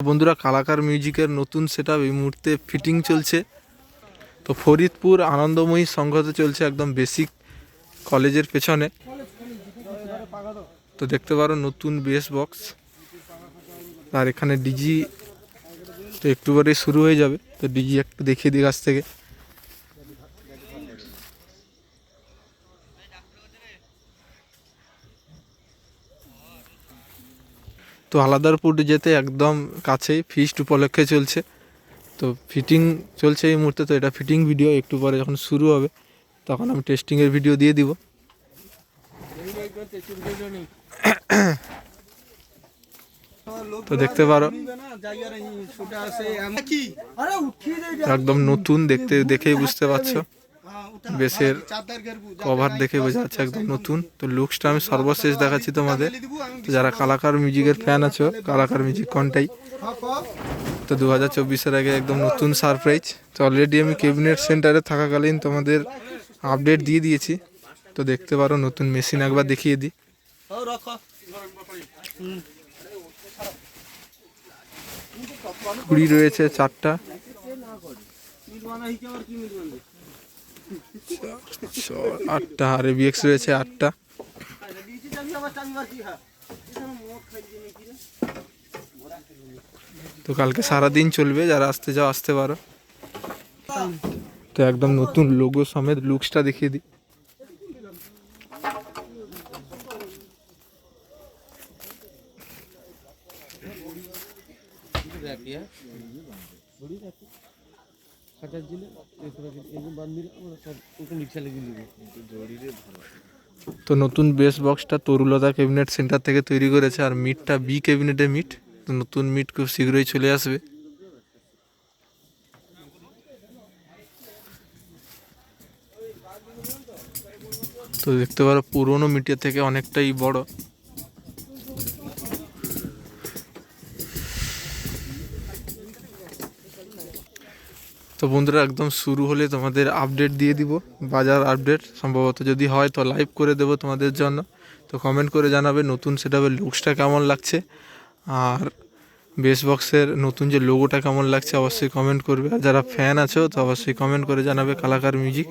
বন্ধুরা, কালাকার মিউজিকের নতুন সেট এই মুহূর্তে ফিটিং চলছে। তো ফরিদপুর আনন্দময়ী সংঘতে চলছে একদম বেসিক কলেজের পেছনে। তো দেখতে পারো নতুন বেস বক্স আর এখানে ডিজি তো একটু পরে শুরু হয়ে যাবে। তো ডিজি একটু দেখিয়ে দিই কাছ থেকে। তো আলাদারপুর যেতে একদম কাছেই ফিস্ট উপলক্ষে চলছে। তো ফিটিং চলছে এই মুহূর্তে, তো এটা ফিটিং ভিডিও একটু পরে যখন শুরু হবে, তখন আমি টেস্টিংয়ের ভিডিও দিয়ে দিব। তো দেখতে পারো। একদম নতুন দেখতে, দেখেই বুঝতে পারছ। বেসের কভার দেখে বোঝা যাচ্ছে একদম নতুন। তো লুকসটা আমি সর্বশেষ দেখাচ্ছি তোমাদের। যারা কালাকার মিউজিকের ফ্যান আছো, কালাকার মিউজিক কোনটাই তো দু হাজার চব্বিশের আগে একদম নতুন সারপ্রাইজ তো অলরেডি আমি ক্যাবিনেট সেন্টারে থাকাকালীন তোমাদের আপডেট দিয়ে দিয়েছি। তো দেখতে পারো নতুন মেশিন একবার দেখিয়ে দিই। কুড়ি রয়েছে চারটা। আটটা, আর এবিএক্স রয়েছে আটটা। তো কালকে সারাদিন চলবে, যারা আসতে যাও আসতে পারো। তো একদম নতুন লোগো সমেত লুকসটা দেখিয়ে দিই। তো নতুন বেস বক্সটা তরুলতা ক্যাবিনেট সেন্টার থেকে তৈরি করেছে আর মিটটা বি ক্যাবিনেটে মিট, তো নতুন মিট খুব শীঘ্রই চলে আসবে। তো দেখতে পারো পুরোনো মিটের থেকে অনেকটাই বড়। তো বন্ধুরা, একদম শুরু হলে তোমাদের আপডেট দিয়ে দিব, বাজার আপডেট সম্ভবত যদি হয় তো লাইভ করে দেবো তোমাদের জন্য। তো কমেন্ট করে জানাবে নতুন সেটাপের লুকসটা কেমন লাগছে, আর বেস বক্সের নতুন যে লোগোটা কেমন লাগছে অবশ্যই কমেন্ট করবে। আর যারা ফ্যান আছো তো অবশ্যই কমেন্ট করে জানাবে কালাকার মিউজিক